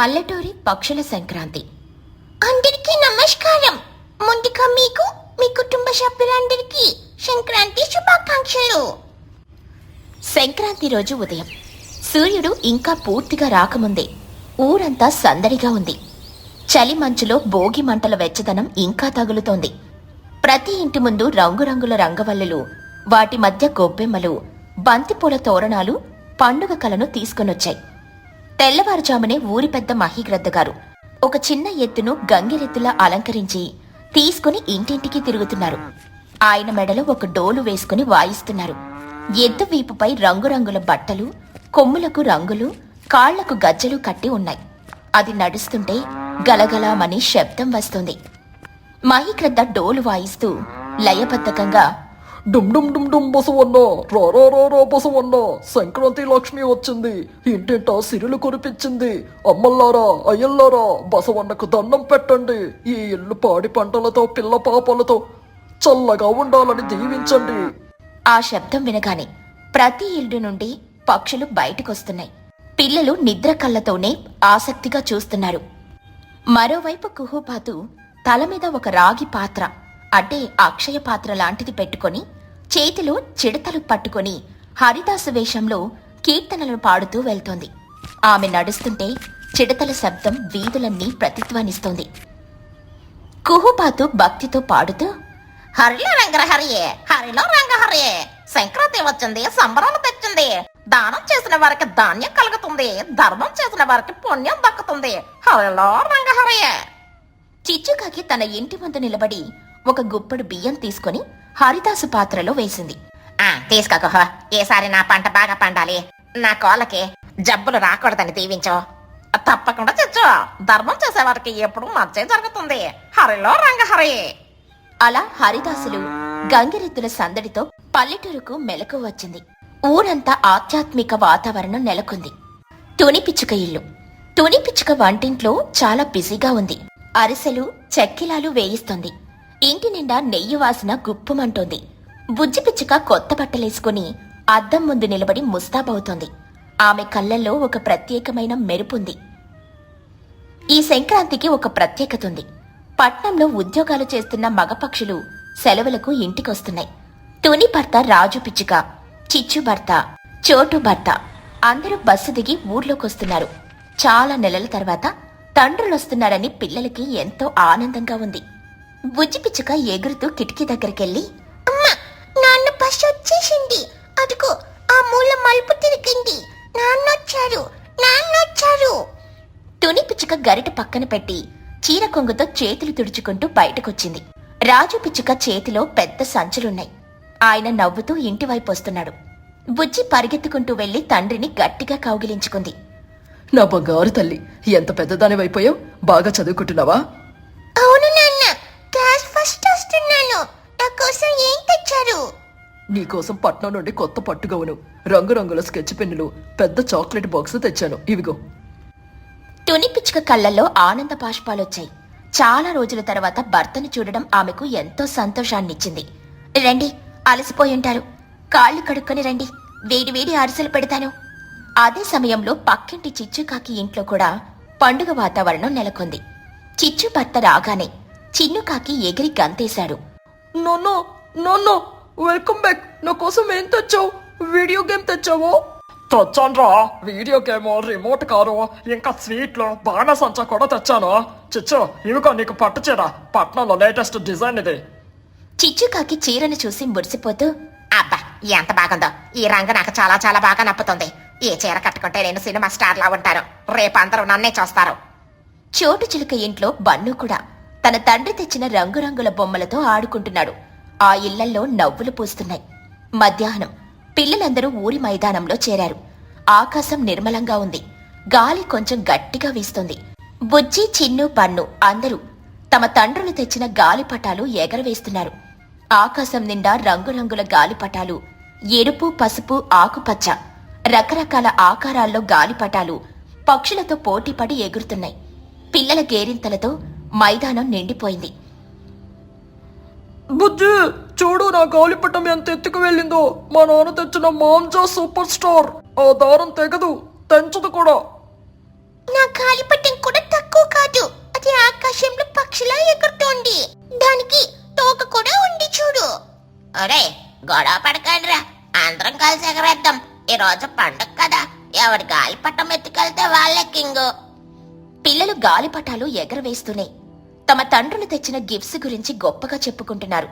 పల్లెటూరి పక్షుల సంక్రాంతి. అందరికీ నమస్కారం. ముందుగా మీకు మీ కుటుంబ సభ్యులందరికీ సంక్రాంతి శుభాకాంక్షలు. సంక్రాంతి రోజు ఉదయం. సూర్యుడు ఇంకా పూర్తిగా రాకముందే ఊరంతా సందడిగా ఉంది. చలి మంచులో భోగి మంటల వెచ్చదనం ఇంకా తగులుతోంది. ప్రతి ఇంటి ముందు రంగురంగుల రంగవల్లులు వాటి మధ్య గొబ్బెమ్మలు బంతిపూల తోరణాలు పండుగ కలను తీసుకొనొచ్చాయి. తెల్లవారుజామునే ఊరి పెద్ద మహిగ్రద్ద గారు ఒక చిన్న ఎత్తును గంగిరెత్తులా అలంకరించి తీసుకుని ఇంటింటికి తిరుగుతున్నారు. ఆయన మెడలో ఒక డోలు వేసుకుని వాయిస్తున్నారు. ఎద్దు వీపుపై రంగురంగుల బట్టలు కొమ్ములకు రంగులు కాళ్ళకు గజ్జలు కట్టి ఉన్నాయి. అది నడుస్తుంటే గలగలామని శబ్దం వస్తుంది. మహిగ్రద్ద డోలు వాయిస్తూ లయబద్ధకంగా డుమ్ డుమ్ డుమ్ డుమ్ బసవన్న రా రా రా రా బసవన్న. సంక్రాంతి లక్ష్మి వచ్చింది. ఇంటింటా సిరులు కురిపించింది. అమ్మల్లారా అయ్యల్లారా బసవన్నకు దండం పెట్టండి. ఈ ఇల్లు పాడి పంటలతో పిల్ల పాపలతో చల్లగా ఉండాలని దీవించండి. ఆ శబ్దం వినగానే ప్రతి ఇల్లు నుండి పక్షులు బయటకొస్తున్నాయి. పిల్లలు నిద్ర కళ్ళతోనే ఆసక్తిగా చూస్తున్నారు. మరోవైపు కుహుపాతు తల మీద ఒక రాగి పాత్ర అంటే అక్షయ పాత్ర లాంటిది పెట్టుకొని చేతిలో చిడతలు పట్టుకొని హరిదాసు వేషంలో కీర్తనలు పాడుతూ వెళ్తోంది. ఆమె నడుస్తుంటే చిడతల శబ్దం వీధులన్నీ ప్రతిధ్వనిస్తోంది. కుహుపాతు భక్తితో పాడుతూ హరిలో రంగరహరియే హరిలో రంగహరియే సంక్రాంతి వచ్చింది సంబరాలు తెచ్చింది దానం చేసిన వారికి ధాన్యం కలుగుతుంది ధర్మం చేసిన వారికి పుణ్యం దక్కుతుంది హరిలో రంగహరియే. చిచ్చుకాకి తన ఇంటి ముందు నిలబడి ఒక గుప్పెడు బియ్యం తీసుకొని హరిదాసు పాత్రలో వేసింది. ఆ తీసుకోక ఈసారి నా పంట బాగా పండాలి. నా కోళ్ళకి జబ్బులు రాకూడదని దీవించో. తప్పకుండా తెచ్చు. ధర్మం చేసేవారికి ఎప్పుడు మంచే జరుగుతుంది. హరిలో రంగహరి అలా హరిదాసులు గంగిరెద్దుల సందడితో పల్లెటూరుకు మెలకు వచ్చింది. ఊరంతా ఆధ్యాత్మిక వాతావరణం నెలకొంది. తుని పిచ్చుక ఇల్లు. తుని పిచ్చుక వంటింట్లో చాలా బిజీగా ఉంది. అరిసెలు చెక్కిలాలు వేయిస్తుంది. ఇంటి నిండా నెయ్యి వాసన గుప్పుమంటోంది. బుజ్జి పిచ్చుక కొత్త బట్టలేసుకుని అద్దం ముందు నిలబడి ముస్తాబవుతోంది. ఆమె కళ్ళల్లో ఒక ప్రత్యేకమైన మెరుపుంది. ఈ సంక్రాంతికి ఒక ప్రత్యేకత ఉంది పట్నంలో ఉద్యోగాలు చేస్తున్న మగపక్షులు సెలవులకు ఇంటికొస్తున్నాయి. తుని భర్త రాజు పిచ్చుక చిచ్చు భర్త చోటు భర్త అందరూ బస్సు దిగి ఊర్లోకొస్తున్నారు. చాలా నెలల తర్వాత తండ్రులొస్తున్నారని పిల్లలకి ఎంతో ఆనందంగా ఉంది. బుజ్జి పిచ్చుక ఎగురుతూ కిటికీ దగ్గరికెళ్ళి అమ్మా నాన్న బస్సు వచ్చేసింది. అదిగో ఆ మూల మలుపు తిరిగింది. నాన్నొచ్చారు నాన్నొచ్చారు తుని పిచ్చుక గరిట పక్కన పెట్టి చీర కొంగుతో చేతులు తుడుచుకుంటూ బయటకొచ్చింది. రాజు పిచ్చుక చేతిలో పెద్ద సంచులున్నాయి. ఆయన నవ్వుతూ ఇంటివైపు వస్తున్నాడు బుజ్జి పరిగెత్తుకుంటూ వెళ్ళి తండ్రిని గట్టిగా కౌగిలించుకుంది. నా బంగారు తల్లి ఎంత పెద్దదానివైపోయావు? బాగా చదువుకుంటున్నావా? అవును నీకోసం పట్నం నుండి కొత్త పట్టుగవును రంగురంగుల స్కెచ్ పెన్నులు పెద్ద చాక్లెట్ బాక్స్ తెచ్చాను. ఇవిగో. తుని పిచ్చుక కళ్ళల్లో ఆనంద బాష్పాలొచ్చాయి. చాలా రోజుల తర్వాత భర్తను చూడడం ఆమెకు ఎంతో సంతోషాన్నిచ్చింది. రండి అలసిపోయి ఉంటారు కాళ్ళు కడుక్కొని రండి. వేడి వేడి అరిసెలు పెడతాను. అదే సమయంలో పక్కింటి చిచ్చుకాకి ఇంట్లో కూడా పండుగ వాతావరణం నెలకొంది. చిచ్చు భర్త రాగానే చిన్నుకాకి ఎగిరి గంతేశాడు. No no no no welcome back నా కోసం ఏం తెచ్చావు వీడియో గేమ్ తెచ్చావో తెచ్చాన్రా వీడియో గేమ్ రిమోట్ కారు ఇంకా స్వీట్లు బాణసంచ కూడా తెచ్చాను చిచ్చు ఇవిగో నీకు పట్టు చీర పట్నంలో లేటెస్ట్ డిజైన్ ఇది చిచ్చుకాకి చీరను చూసి మురిసిపోతూ అబ్బా ఎంత బాగుందో ఈ రంగు నాకు చాలా చాలా బాగా నప్పుతుంది ఈ చీర కట్టుకుంటే నేను సినిమా స్టార్ లా ఉంటాను రేపు అందరూ నన్నే చూస్తారు. చోటు చిలుక ఇంట్లో బన్ను కూడా. తన తండ్రి తెచ్చిన రంగురంగుల బొమ్మలతో ఆడుకుంటున్నాడు. ఆ ఇళ్ళల్లో నవ్వులు పూస్తున్నాయి. మధ్యాహ్నం పిల్లలందరూ ఊరి మైదానంలో చేరారు. ఆకాశం నిర్మలంగా ఉంది. గాలి కొంచెం గట్టిగా వీస్తుంది. బుజ్జి చిన్ను పన్ను అందరూ తమ తండ్రులు తెచ్చిన గాలిపటాలు ఎగరవేస్తున్నారు. ఆకాశం నిండా రంగురంగుల గాలిపటాలు ఎరుపు పసుపు ఆకుపచ్చ రకరకాల ఆకారాల్లో గాలిపటాలు పక్షులతో పోటీపడి ఎగురుతున్నాయి. పిల్లల గేరింతలతో మైదానం నిండిపోయింది. బుజ్జి చూడు నా గాలిపటం ఎంత ఎత్తుకు వెళ్ళిందో. మా నాన్న తెచ్చిన మాంజా సూపర్ స్టార్. ఆ దారం తెగదు తెంచదు కూడా. నా గాలిపటం కూడా తక్కువ కాదు. అది ఆకాశంలో పక్షిలా ఎగురుతోంది. దానికి తోక కూడా ఉంది చూడు. ఒరే గొడవ పడకండిరా. అందరం కలిసి ఎగరేద్దాం. ఈ రోజు పండుగ కదా. ఎవరి గాలి పట్టం ఎత్తుకెళ్తే వాళ్ళే కింగ్. పిల్లలు గాలిపటాలు ఎగరవేస్తూనే తమ తండ్రులు తెచ్చిన గిఫ్ట్స్ గురించి గొప్పగా చెప్పుకుంటున్నారు.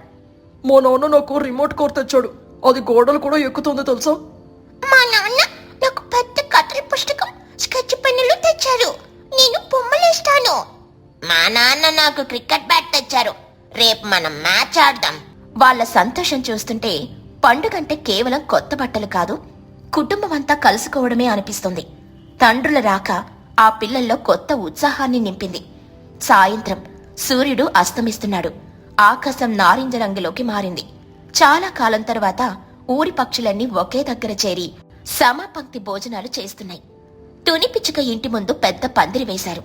మా నాన్న నాకు రిమోట్ కార్ తెచ్చాడు. అది గోడలు కూడా ఎక్కుతుంది తెలుసా? మా నాన్న నాకు పెద్ద కథల పుస్తకం స్కెచ్ పెన్నులు తెచ్చారు. నేను బొమ్మలేస్తాను. మా నాన్న నాకు క్రికెట్ బ్యాట్ తెచ్చారు. రేపు మనం మ్యాచ్ ఆడదాం. వాళ్ళ సంతోషం చూస్తుంటే పండుగంటే కేవలం కొత్త బట్టలు కాదు కుటుంబం అంతా కలుసుకోవడమే అనిపిస్తుంది. తండ్రుల రాక ఆ పిల్లల్లో కొత్త ఉత్సాహాన్ని నింపింది. సాయంత్రం సూర్యుడు అస్తమిస్తున్నాడు. ఆకాశం నారింజ రంగులోకి మారింది. చాలా కాలం తర్వాత ఊరి పక్షులన్నీ ఒకే దగ్గర చేరి సమపంక్తి భోజనాలు చేస్తున్నాయి. తుని పిచ్చుక ఇంటి ముందు పెద్ద పందిరి వేశారు.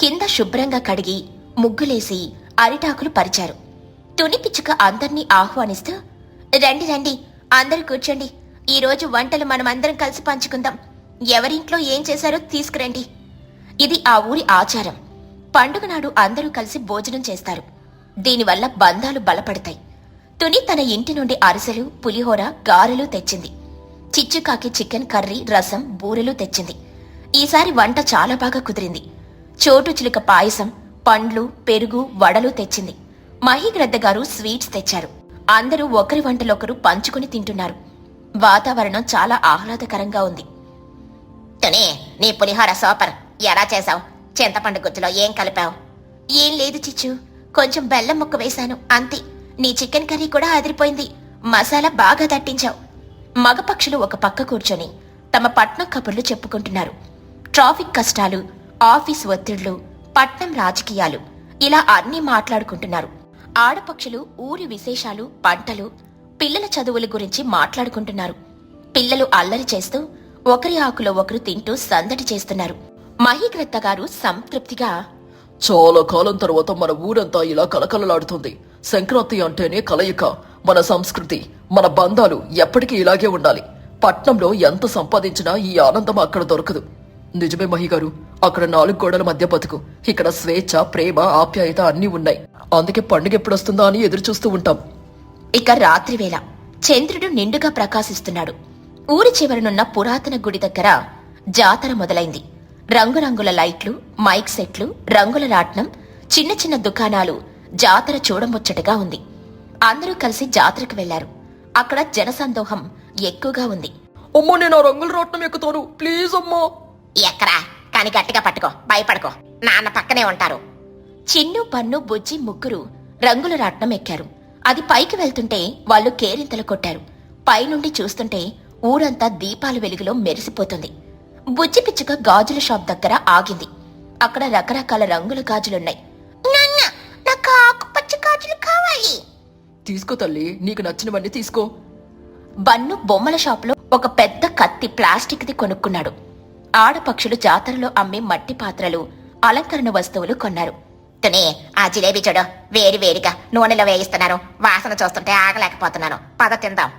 కింద శుభ్రంగా కడిగి ముగ్గులేసి అరిటాకులు పరిచారు. తుని పిచ్చుక అందర్నీ ఆహ్వానిస్తూ రండి రండి అందరూ కూర్చోండి. ఈ రోజు వంటలు మనమందరం కలిసి పంచుకుందాం. ఎవరింట్లో ఏం చేశారో తీసుకురండి. ఇది ఆ ఊరి ఆచారం. పండుగ నాడు అందరూ కలిసి భోజనం చేస్తారు. దీనివల్ల బంధాలు బలపడతాయి. తుని తన ఇంటి నుండి అరిసెలు పులిహోర గారెలు తెచ్చింది. చిచ్చుకాకి చికెన్ కర్రీ రసం బూరెలు తెచ్చింది. ఈసారి వంట చాలా బాగా కుదిరింది. చోటు చిలుక పాయసం పండ్లు పెరుగు వడలు తెచ్చింది. మహిగ్రద్ద గారు స్వీట్స్ తెచ్చారు. అందరూ ఒకరి వంటలొకరు పంచుకుని తింటున్నారు. వాతావరణం చాలా ఆహ్లాదకరంగా ఉంది. తుని నీ పులిహోర సూపర్. ఎలా చేశావు? చింతపండు గుజ్జులో ఏం కలిపావు? ఏం లేదు చిచ్చు. కొంచెం బెల్లం ముక్క వేశాను. అంతే. నీ చికెన్ కర్రీ కూడా అదిరిపోయింది. మసాలా బాగా దట్టించావు మగపక్షులు ఒక పక్క కూర్చొని తమ పట్నం కబుర్లు చెప్పుకుంటున్నారు. ట్రాఫిక్ కష్టాలు ఆఫీస్ ఒత్తిళ్ళు పట్నం రాజకీయాలు ఇలా అన్నీ మాట్లాడుకుంటున్నారు. ఆడపక్షులు ఊరి విశేషాలు పంటలు పిల్లల చదువుల గురించి మాట్లాడుకుంటున్నారు. పిల్లలు అల్లరి చేస్తూ ఒకరి ఆకులో ఒకరు తింటూ సందడి చేస్తున్నారు. మహీగ్రత్త గారు సంతృప్తిగా చాలా కాలం తర్వాత మన ఊరంతా ఇలా కలకలలాడుతుంది. సంక్రాంతి అంటేనే కలయిక. మన సంస్కృతి మన బంధాలు ఎప్పటికీ ఇలాగే ఉండాలి. పట్నంలో ఎంత సంపాదించినా ఈ ఆనందం అక్కడ దొరకదు. నిజమే మహి గారు అక్కడ నాలుగు గోడల మధ్య బతుకు. ఇక్కడ స్వేచ్ఛ ప్రేమ ఆప్యాయత అన్నీ ఉన్నాయి. అందుకే పండుగ ఎప్పుడొస్తుందా అని ఎదురు చూస్తూ ఉంటాం. ఇక రాత్రివేళ చంద్రుడు నిండుగా ప్రకాశిస్తున్నాడు. ఊరి చివరనున్న పురాతన గుడి దగ్గర జాతర మొదలైంది. రంగురంగుల లైట్లు మైక్ సెట్లు రంగుల రాట్నం చిన్న చిన్న దుకాణాలు జాతర చూడముచ్చటగా ఉంది. అందరూ కలిసి జాతరకు వెళ్ళారు. అక్కడ జనసందోహం ఎక్కువగా ఉంది. అమ్మో నేను రంగుల రాట్నం ఎక్కుతాను. ప్లీజ్ అమ్మా. ఎక్కరా? కానీ గట్టిగా పట్టుకో. భయపడుకో. నాన్న పక్కనే ఉంటారు. చిన్ను పన్ను బుజ్జి ముగ్గురు రంగుల రాట్నం ఎక్కారు. అది పైకి వెళ్తుంటే వాళ్ళు కేరింతలు కొట్టారు. పైనుండి చూస్తుంటే ఊరంతా దీపాల వెలుగులో మెరిసిపోతుంది. బుజ్జి పిచ్చుక గాజుల షాప్ దగ్గర ఆగింది. అక్కడ రకరకాల రంగుల గాజులున్నాయి. నాకు ఆకుపచ్చ గాజులు కావాలి. తీసుకో తల్లి నీకు నచ్చినవన్నీ తీసుకో. బన్ను బొమ్మల షాపులో ఒక పెద్ద కత్తి ప్లాస్టిక్ది కొనుక్కున్నాడు. ఆడపక్షులు జాతరలో అమ్మే మట్టి పాత్రలు అలంకరణ వస్తువులు కొన్నారు. తుని ఆ జిలేబీ చూడు వేడి వేడిగా నూనెలో వేయిస్తున్నారు. వాసన చూస్తుంటే ఆగలేకపోతున్నాను. పద తిందాం.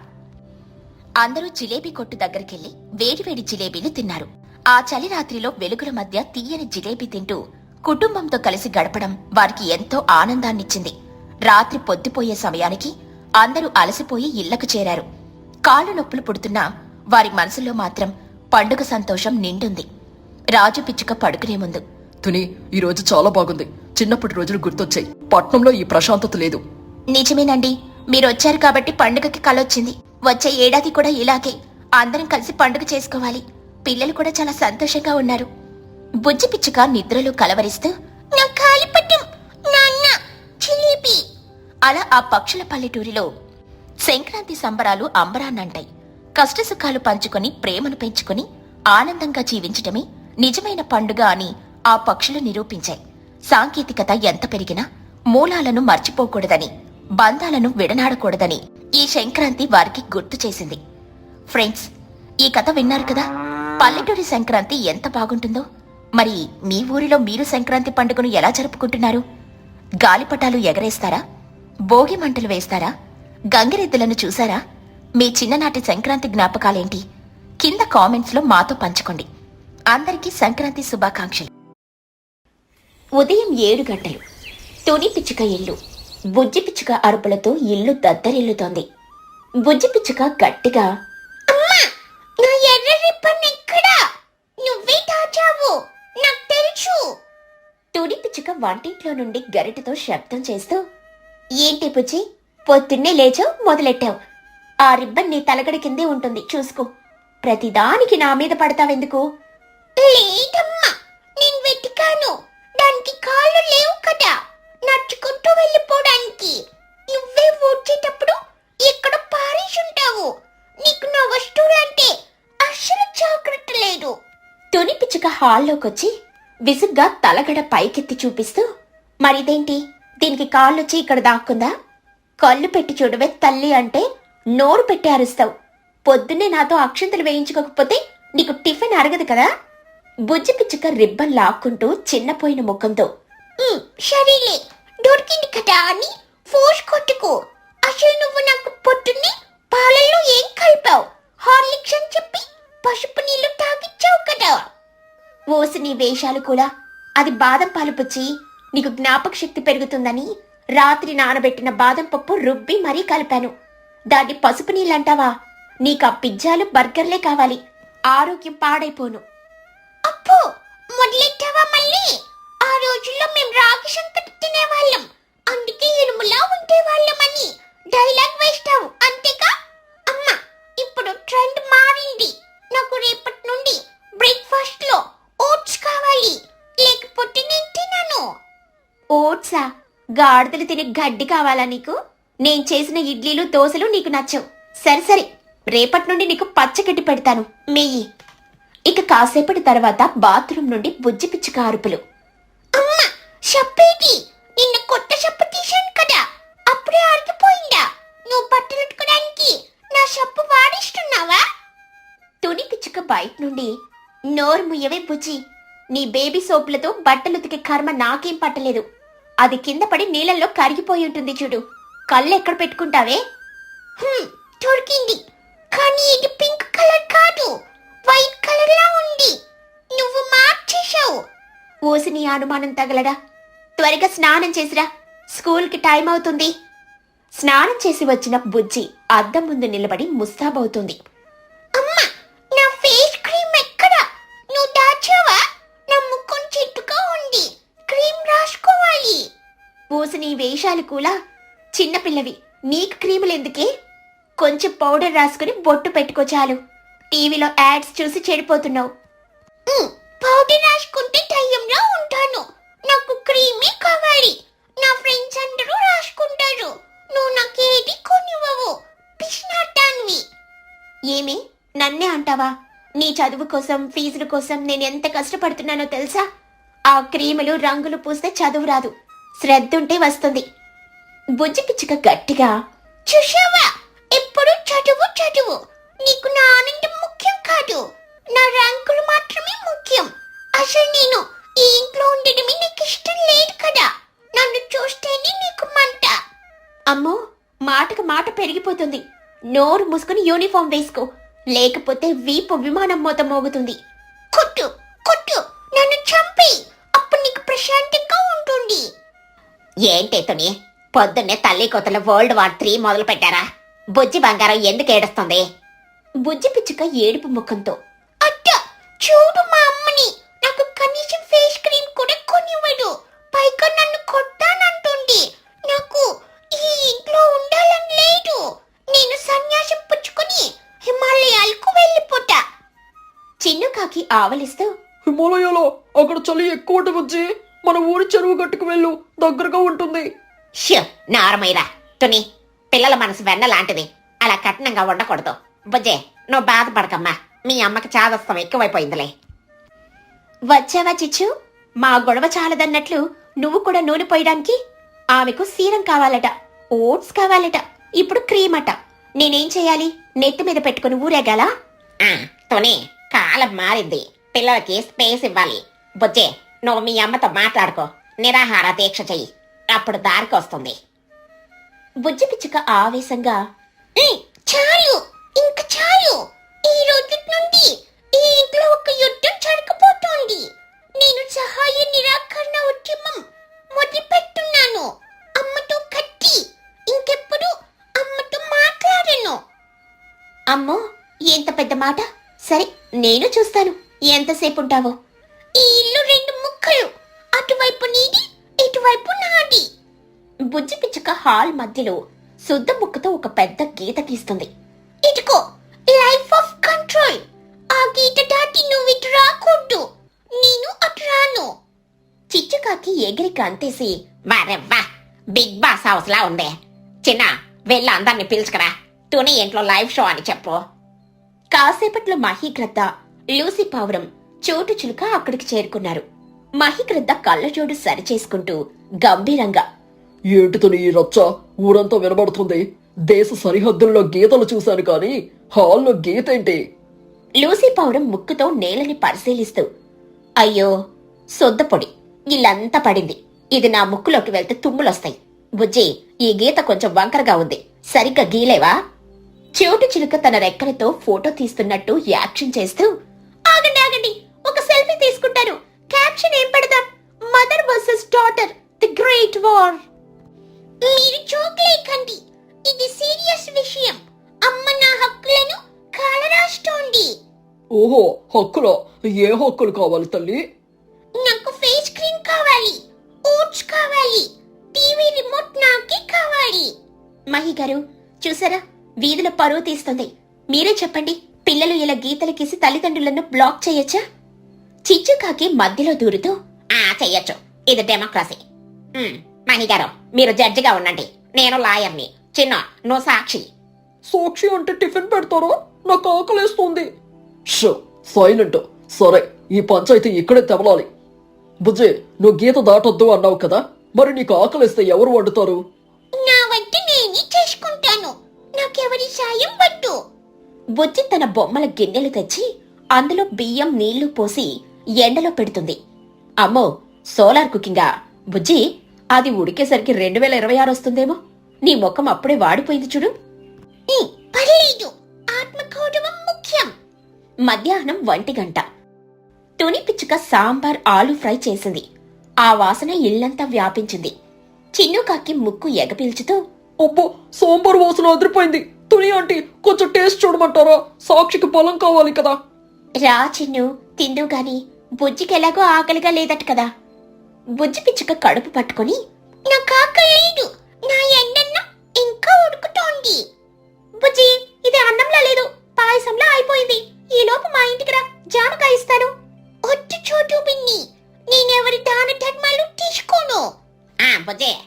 అందరూ జిలేబీ కొట్టు దగ్గరికెళ్ళి వేడివేడి జిలేబీలు తిన్నారు. ఆ చలి రాత్రిలో వెలుగుల మధ్య తీయని జిలేబీ తింటూ కుటుంబంతో కలిసి గడపడం వారికి ఎంతో ఆనందాన్నిచ్చింది. రాత్రి పొద్దుపోయే సమయానికి అందరూ అలసిపోయి ఇళ్ళకు చేరారు. కాళ్ళు నొప్పులు పుడుతున్నా వారి మనసులో మాత్రం పండుగ సంతోషం నిండుంది. రాజు పిచ్చుక పడుకునే ముందు తుని ఈ రోజు చాలా బాగుంది. చిన్నప్పటి రోజులు గుర్తొచ్చాయి. పట్నంలో ఈ ప్రశాంతత లేదు. నిజమేనండి. మీరు వచ్చారు కాబట్టి పండుగకి కలొచ్చింది. వచ్చే ఏడాది కూడా ఇలాగే. అందరం కలిసి పండుగ చేసుకోవాలి. పిల్లలు కూడా చాలా సంతోషంగా ఉన్నారు. బుజ్జి పిచ్చుక కలవరిస్తూ నా కాలిపట్టం నాన్న జిలేబీ అలా ఆ పక్షుల పల్లెటూరిలో సంక్రాంతి సంబరాలు అంబరాన్నంటాయి. కష్టసుఖాలు పంచుకొని ప్రేమను పెంచుకొని ఆనందంగా జీవించటమే నిజమైన పండుగ అని ఆ పక్షులు నిరూపించాయి. సాంకేతికత ఎంత పెరిగినా మూలాలను మర్చిపోకూడదని బంధాలను విడనాడకూడదని ఈ సంక్రాంతి వారికి గుర్తు చేసింది. ఫ్రెండ్స్ ఈ కథ విన్నారు కదా? పల్లెటూరి సంక్రాంతి ఎంత బాగుంటుందో. మరి మీ ఊరిలో మీరు సంక్రాంతి పండుగను ఎలా జరుపుకుంటున్నారు? గాలిపటాలు ఎగరేస్తారా? భోగి మంటలు వేస్తారా? గంగిరెద్దులను చూసారా? మీ చిన్ననాటి సంక్రాంతి జ్ఞాపకాలేంటి? కింద కామెంట్స్లో మాతో పంచుకోండి. అందరికీ సంక్రాంతి శుభాకాంక్షలు. ఉదయం ఏడు గంటలు. తుని పిచ్చుక ఇల్లు. బుజ్జి పిచ్చుక అరుపులతో ఇల్లు దద్దరిల్లుతోంది. బుజ్జి పిచ్చుక గట్టిగా అమ్మా నా ఎర్ర రిబ్బన్ ఎక్కడా నువ్వే దాచావు తుని పిచ్చుక వంటింట్లో నుండి గరిటతో శబ్దం చేస్తూ ఏంటి బుజ్జి? పొద్దున్నే లేచావు మొదలెట్టావు. ఆ రిబ్బన్ నీ తలగడ కిందే ఉంటుంది చూసుకో. ప్రతిదానికి నా మీద పడతావెందుకు నేను వెతికాను. దానికి కాళ్ళు లేవు కదా. నడుచుకుంటూ వెళ్ళిపోవడానికి. నువ్వే వచ్చేటప్పుడు ఎక్కడ పారేసి ఉంటావు? నీకు నా వస్తువులంటే అస్సలు జాగ్రత్త లేదు. తుని పిచ్చుక హాల్లోకొచ్చి విసుగ్గా తలగడ పైకెత్తి చూపిస్తూ మరిదేంటి? దీనికి కాళ్ళొచ్చి ఇక్కడ దాక్కుందా? కళ్ళు పెట్టి చూడవే తల్లి అంటే నోరు పెట్టి అరుస్తావు. పొద్దున్నే నాతో అక్షంతలు వేయించుకోకపోతే నీకు టిఫిన్ అరగదు కదా? బుజ్జి పిచ్చుక రిబ్బన్ లాక్కుంటూ చిన్నపోయిన ముఖంతో సరేలే. దొరికింది కదా అని ఫోర్స్ కొట్టుకో. అసలు నువ్వు నాకు పొద్దున్నే పాలల్లో ఏం కలిపావు? హార్లిక్స్ అని చెప్పి పసుపు నీళ్ళు తాగిచ్చావు కదా. ఓసి నీ వేషాలు కూడా. అది బాదం పాలు పుచ్చి నీకు జ్ఞాపక శక్తి పెరుగుతుందని రాత్రి నానబెట్టిన బాదం పప్పు రుబ్బి మరీ కలిపాను. దాన్ని పసుపు నీళ్ళంటావా? నీకు ఆ పిజ్జాలు బర్గర్లే కావాలి. ఆరోగ్యం పాడైపోను. అప్పు మొదలెట్టావా మళ్ళీ? ఆ రోజుల్లో మేము రాగి సంకటి తినేవాళ్ళం. అందుకే ఇనుములా ఉండేవాళ్ళమని. డైలాగ్ వేస్తావు అంతేగా? అమ్మ ఇప్పుడు ట్రెండ్ మారింది. నాకు రేపటి నుండి బ్రేక్ఫాస్ట్లో ఓట్స్ కావాలి. లేకపోతే నేను తినను ఓట్సా? గాడిదలు తినే గడ్డి కావాలా నీకు? నేను చేసిన ఇడ్లీలు దోశలు నీకు నచ్చవు. సరే సరే. రేపటి నుండి నీకు పచ్చగడ్డి పెడతాను. మెయ్యి. ఇక కాసేపటి తర్వాత బాత్రూమ్ నుండి బుజ్జి పిచ్చుక అరుపులు. అమ్మ షప్పేటి నిన్న కొత్త షప్పు తీశాను కదా. అప్పుడే ఆరిగిపోయిందా? నువ్వు బట్టలుట్టుకోడానికి నా షప్పు వాడిస్తున్నావా? తుని పిచ్చుక బయట నుండి నోరు ముయ్యవే బుజ్జి. నీ బేబీ సోపులతో బట్టలు ఉతికే కర్మ నాకేం పట్టలేదు. అది కింద పడి నీళ్ళల్లో కరిగిపోయి ఉంటుంది చూడు. కళ్ళు ఎక్కడ పెట్టుకుంటావే? దొరికింది. కానీ ఇది పింక్ కలర్ కాదు. వైట్ కలర్ లా ఉంది. నువ్వు మార్చేశావు ఓసి నీ అనుమానం తగలడా? త్వరగా స్నానం చేసిరా. స్కూల్కి టైం అవుతుంది స్నానం చేసి వచ్చిన బుజ్జి అద్దం ముందు నిలబడి ముస్తాబవుతుంది. ఓసి నీ వేషాలు కూడా చిన్నపిల్లవి నీకు క్రీములు ఎందుకే? కొంచెం పౌడర్ రాసుకుని బొట్టు పెట్టుకో చాలు. టీవీలో యాడ్స్ చూసి చెడిపోతున్నావు. పౌడర్ రాసుకుంటే ధైర్యంగా ఉంటాను. నాకు క్రీమే కావాలి. నా ఫ్రెండ్స్ అందరూ రాసుకుంటారు. నువ్వు నాకేది కొనివ్వవు. పిచ్చినాటాన్వి ఏమి? నన్నే అంటావా? నీ చదువు కోసం ఫీజుల కోసం నేను ఎంత కష్టపడుతున్నానో తెలుసా? ఆ క్రీములు రంగులు పూస్తే చదువు రాదు. శ్రద్ధ ఉంటే వస్తుంది. బుజ్జి పిచ్చుక గట్టిగా చూశావా? ఎప్పుడు చదువు చదువు. నీకు నా ఆనందం ముఖ్యం కాదు. నా ర్యాంకులు మాత్రమే ముఖ్యం. అసలు నేను ఈ ఇంట్లో ఉండడమే నీకు ఇష్టం లేదు కదా. నన్ను చూస్తేనే నీకు మంట. అమ్మో మాటకు మాట పెరిగిపోతుంది. నోరు మూసుకుని యూనిఫామ్ వేసుకో. లేకపోతే వీపు విమానం మూత మోగుతుంది. కొట్టు కొట్టు. నన్ను చంపి అప్పుడు నీకు ప్రశాంతంగా ఉంటుంది. ఏంటి తుని? పొద్దున్నే తల్లి కొత్తల వరల్డ్ వార్ త్రీ మొదలు పెట్టారా బుజ్జి బంగారం ఎందుకు ఏడుస్తుంది? బుజ్జి పిచ్చుక ఏడుపు ముఖంతో. అత్త చూడు మా అమ్మని. నాకు కనీసం ఫేస్ క్రీమ్ కూడా కొనివ్వదు పైగా నన్ను కొట్టానంటుంది. నాకు ఈ ఇంట్లో ఉండాలని లేదు. నేను సన్యాసం పుచ్చుకొని హిమాలయాలకు వెళ్ళిపోతా. చిన్నుకాకి ఆవలిస్తూ హిమాలయాలో అక్కడ చలి ఎక్కువ బుజ్జి. మన ఊరి చెరువు గట్టుకు వెళ్ళు. దగ్గరగా ఉంటుంది. షో నారమైరా తుని పిల్లల మనసు వెన్న లాంటిది. అలా కఠినంగా ఉండకూడదు బుజ్జే నువ్వు బాధపడకమ్మా. మీ అమ్మకి చాదస్తం ఎక్కువైపోయిందిలే. వచ్చావా చిచ్చు? మా గొడవ చాలదన్నట్లు నువ్వు కూడా నూనె పోయడానికి ఆమెకు సీరం కావాలట ఓట్స్ కావాలట ఇప్పుడు క్రీమ్ అట నేనేం చేయాలి? నెత్తి మీద పెట్టుకుని ఊరేగాలా? తుని కాలం మారింది. పిల్లలకి స్పేస్ ఇవ్వాలి. బుజ్జే నువ్వు మీ అమ్మతో మాట్లాడుకో. నిరాహార దీక్ష చెయ్యి. అప్పుడు దారికి వస్తుంది బుజ్జి పిచ్చుక ఆవేశంగా చాయు ఇంక చాయు ఈ రోజు నుండి ఈ ఇంట్లో ఒక యుద్ధం జరగబోతోంది. నేను సహాయ నిరాకరణ ఉద్యమం మొదలుపెట్టున్నాను. అమ్మతో కట్టి ఇంకెప్పుడు అమ్మతో మాట్లాడను. అమ్మో ఎంత పెద్ద మాట? సరే నేను చూస్తాను. ఎంతసేపు ఉంటావో? ఈ ఇల్లు రెండు ముక్కలు అటువైపు నీది ఇటువైపు నాది. బుజ్జి పిచ్చుక హాల్ మధ్యలో శుద్ధ ముక్కతో ఒక పెద్ద గీత గీస్తుంది. ఇటుకో లైఫ్ ఆఫ్ కంట్రోల్. ఆ గీత దాటి నువ్వు ఇటు రాకూడదు. నేను అటు రాను. చిచ్చుకాకి ఎగిరి కంతేసి వారెవ్వా బిగ్ బాస్ హౌస్ లా ఉందే. చిన్న వెళ్ళి అందరిని పిలుచుకురా. తుని ఇంట్లో లైవ్ షో అని చెప్పు. కాసేపట్లో మహీగ్రద్ద లూసి పావురం చోటు చులుక అక్కడికి చేరుకున్నారు. మహీగ్రద్ద కళ్ళజోడు సరిచేసుకుంటూ గంభీరంగా ఏంటితో ఈ రచ్చ? ఊరంతా వినబడుతుంది. దేశ సరిహద్దుల్లో గీతలు చూశాను కానీ హాల్లో గీత ఏంటి? లూసీ పౌరం ముక్కుతో నేలని పరిశీలిస్తూ అయ్యో సొద్దపొడి ఇల్లంతా పడింది. ఇది నా ముక్కులోకి వెళ్తే తుమ్ములొస్తాయి. బుజ్జి ఈ గీత కొంచెం వంకరగా ఉంది. సరిగ్గా గీలేవా చెవిటి చిలుక తన రెక్కలతో ఫోటో తీస్తున్నట్టు యాక్షన్ చేస్తూ ఆగండి ఆగండి ఒక సెల్ఫీ తీసుకుంటాను. క్యాప్షన్ ఏం పెడదాం? Mother versus daughter the great war మీరు చూడలేకండి ఇది సీరియస్ విషయం. అమ్మ నా హక్కులను కాలరాస్తోంది. ఓహో హక్కులా? ఏ హక్కులు కావాలి తల్లి? నాకు ఫేస్ క్రీమ్ కావాలి ఓట్స్ కావాలి టీవీ రిమోట్ నాకే కావాలి. మహి గారు చూసారా? వీధుల పరువు తీస్తుంది. మీరే చెప్పండి పిల్లలు ఇలా గీతలు గీసి తల్లిదండ్రులను బ్లాక్ చేయొచ్చా? చిచ్చుకాకి మధ్యలో దూరుతూ ఆ చెయ్యొచ్చు. ఇది డెమోక్రసీ ఉమ్, మహి గారు మీరు జడ్జిగా ఉండండి. నేను లాయర్ని. చిన్న నువ్వు సాక్షి. సాక్షి అంటే టిఫిన్ పెడతారా? నాకు ఆకలేస్తుంది. Show silent. సరే ఈ పంచాయతీ ఇక్కడే తెవలాలి బుజ్జి నువ్వు గీత దాటొద్దు అన్నావు కదా? మరి నీకు ఆకలిస్తే ఎవరు వండుతారు? నా వంట నేనే చేసుకుంటాను. నాకెవరి సాయం వద్దు. బుజ్జి తన బొమ్మల గిన్నెలు తెచ్చి అందులో బియ్యం నీళ్ళు పోసి ఎండలో పెడుతుంది. అమ్మో సోలార్ కుకింగా? బుజ్జి అది ఉడికేసరికి రెండు వేల ఇరవై ఆరు వస్తుందేమో? నీ ముఖం అప్పుడే వాడిపోయింది చూడు. ముఖ్యం. మధ్యాహ్నం ఒంటి గంట. తుని పిచ్చుక సాంబార్ ఆలు ఫ్రై చేసింది. ఆ వాసన ఇల్లంతా వ్యాపించింది. చిన్నుకాకి ముక్కు ఎగపీల్చుతూ అబ్బో సాంబార్ వాసన అదిరిపోయింది. తుని ఆంటీ కొంచెం టేస్ట్ చూడమంటారా? సాక్షికి బలం కావాలి కదా. రా చిన్ను తిందు గాని. బుజ్జికి ఎలాగో ఆకలిగా లేదట కదా. బుజ్జి పిచ్చుక కడుపు పట్టుకొని నాకు ఆకలి లేదు. నా ఎండన్న ఇంకా ఉడుకుతోంది. బుజ్జి ఇది అన్నంలా లేదు. పాయసంలా అయిపోయింది. ఈ లోపు మా ఇంటికి రా. జామకాయ ఇస్తాను. ఒట్టు చోటు బిన్ని నేనెవరి దాన ధర్మాలు తీసుకోను. ఆ బుజ్జి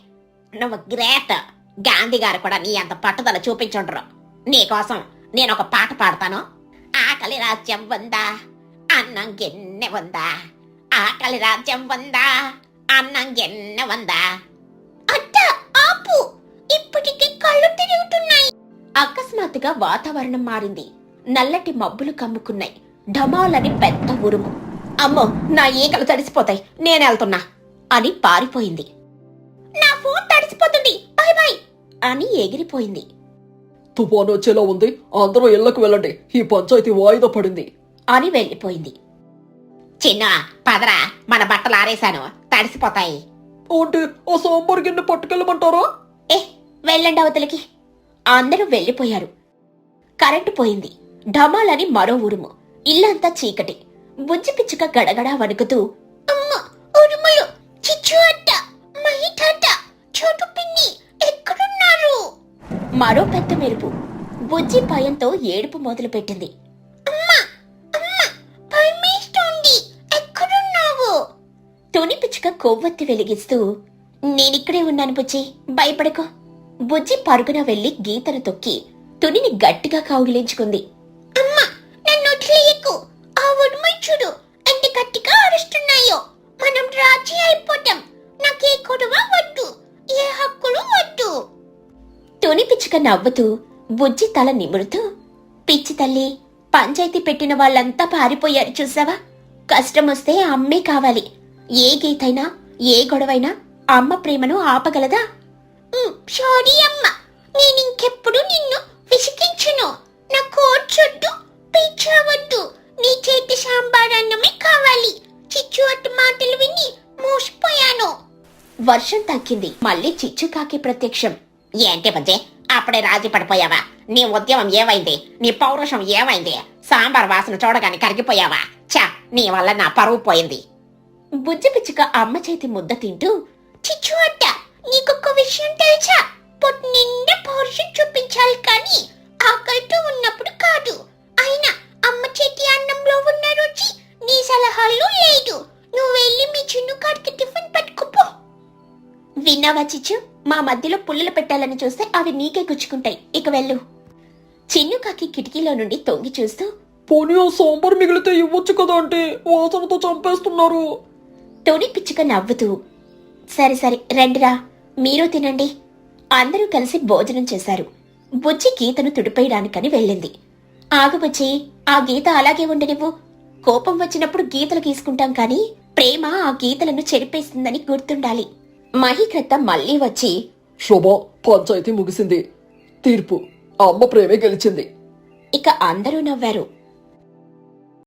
నువ్వు గ్రేట్. గాంధీ గారు కూడా నీ అంత పట్టుదల చూపించుండ్రు. నీకోసం నేను ఒక పాట పాడతాను. ఆకలి రాజ్యం ఉందా? అన్నం గిన్నె ఉందా ఆకలి రాజ్యం ఉందా అన్నం గిన్నె ఉందా అత్త ఆపు ఇప్పటికి కళ్ళు తిరుగుతున్నాయి అకస్మాత్తుగా వాతావరణం మారింది నల్లటి మబ్బులు కమ్ముకున్నాయి ఢమాలని పెద్ద ఉరుము అమ్మో నా ఈకలు తడిసిపోతాయి నేను వెళ్తున్నా అని పారిపోయింది నా ఫోన్ తడిసిపోతుంది బై బై అని ఎగిరిపోయింది తుఫాను వచ్చేలా ఉంది అందరూ ఇళ్ళకు వెళ్ళండి ఈ పంచాయతీ వాయిదా పడింది అని వెళ్ళిపోయింది. చిన్న పదరా మన బట్టలు ఆరేశాను తడిసిపోతాయి. అంటే ఆ సాంబార్ గిన్నె పట్టుకెళ్ళమంటారా? ఏ వెళ్ళండి అవతలికి. అందరూ వెళ్ళిపోయారు. కరెంటు పోయింది. ఢమాలని మరో ఉరుము. ఇల్లంతా చీకటి. బుజ్జి పిచ్చుక గడగడా వణుకుతూ మరో పెద్ద మెరుపు. బుజ్జి భయంతో ఏడుపు మొదలు పిచ్చుక కొవ్వొత్తి వెలిగిస్తూ నేనిక్కడే ఉన్నాను బుజ్జి భయపడకు. బుజ్జి పరుగున వెళ్ళి గీతను తొక్కి తునిని గట్టిగా కౌగిలించుకుంది. అమ్మా నన్ను వదిలేయకు. ఆ ఉడుమై చూడు ఎంత గట్టిగా అరుస్తున్నాయో. మనం రాజీ అయిపోతాం. నాకే గొడవ వద్దు ఏ హక్కులు వద్దు. తుని పిచ్చుక నవ్వుతూ బుజ్జి తల నిమురుతూ పిచ్చి తల్లి పంచాయతీ పెట్టిన వాళ్ళంతా పారిపోయారు చూసావా? కష్టమొస్తే అమ్మే కావాలి. ఏ గీతైనా ఏ గొడవైనా అమ్మ ప్రేమను ఆపగలదా? సారీ అమ్మ. నేను ఇంకెప్పుడు నిన్ను విసిగించను. నా కోర్చొద్దు పిచ్చవద్దు నీ చేతి సాంబార్ అన్నమే కావాలి. చిచ్చు అట్టు మాటలు విని మోసపోయాను. వర్షం తగ్గింది. మళ్ళీ చిచ్చుకాకి ప్రత్యక్షం. ఏంటి బజ్జే ఆ అప్పుడే రాజీ పడిపోయావా? నీ ఉద్యమం ఏమైంది? నీ పౌరుషం ఏమైంది? సాంబార్ వాసన చూడగానే కరిగిపోయావా? చా నీ వల్ల నా పరువు పోయింది. బుజ్జి పిచ్చుక అమ్మ చేతి ముద్ద తింటూ చిచ్చు అట్ట నీకొక విషయం తెలుసా? పొట్టు నిండా పౌరుషం చూపించాలి కానీ ఆకలితో ఉన్నప్పుడు కాదు. అయినా అమ్మ చేతి అన్నంలో ఉన్న రుచి నీ సలహాలు లేదు. నువ్వు వెళ్ళి మీ చిన్ను కాడికి టిఫిన్ పట్టుకుపో. విన్నావా చిచ్చు? మా మధ్యలో పుల్లలు పెట్టాలని చూస్తే అవి నీకే గుచ్చుకుంటాయి. ఇక వెళ్ళు. చిన్నుకాకి కిటికీలో నుండి తొంగి చూస్తూ పోనీ ఆ సాంబార్ మిగిలితే ఇవ్వచ్చు కదా అంటే వాసనతో చంపేస్తున్నారు. తొడి పిచ్చుక నవ్వుతూ సరే సరే రండిరా మీరు తినండి. అందరూ కలిసి భోజనం చేశారు. బుజ్జి గీతను తుడిపేయడానికని వెళ్ళింది. ఆగు బుజ్జి ఆ గీత అలాగే ఉండనివ్వు కోపం వచ్చినప్పుడు గీతలు గీసుకుంటాం కానీ ప్రేమ ఆ గీతలను చెరిపేస్తుందని గుర్తుండాలి. మహికృత మళ్ళీ వచ్చి శోభ పంచాయతీ ముగిసింది. తీర్పు. అమ్మ ప్రేమే గెలిచింది. ఇక అందరూ నవ్వారు.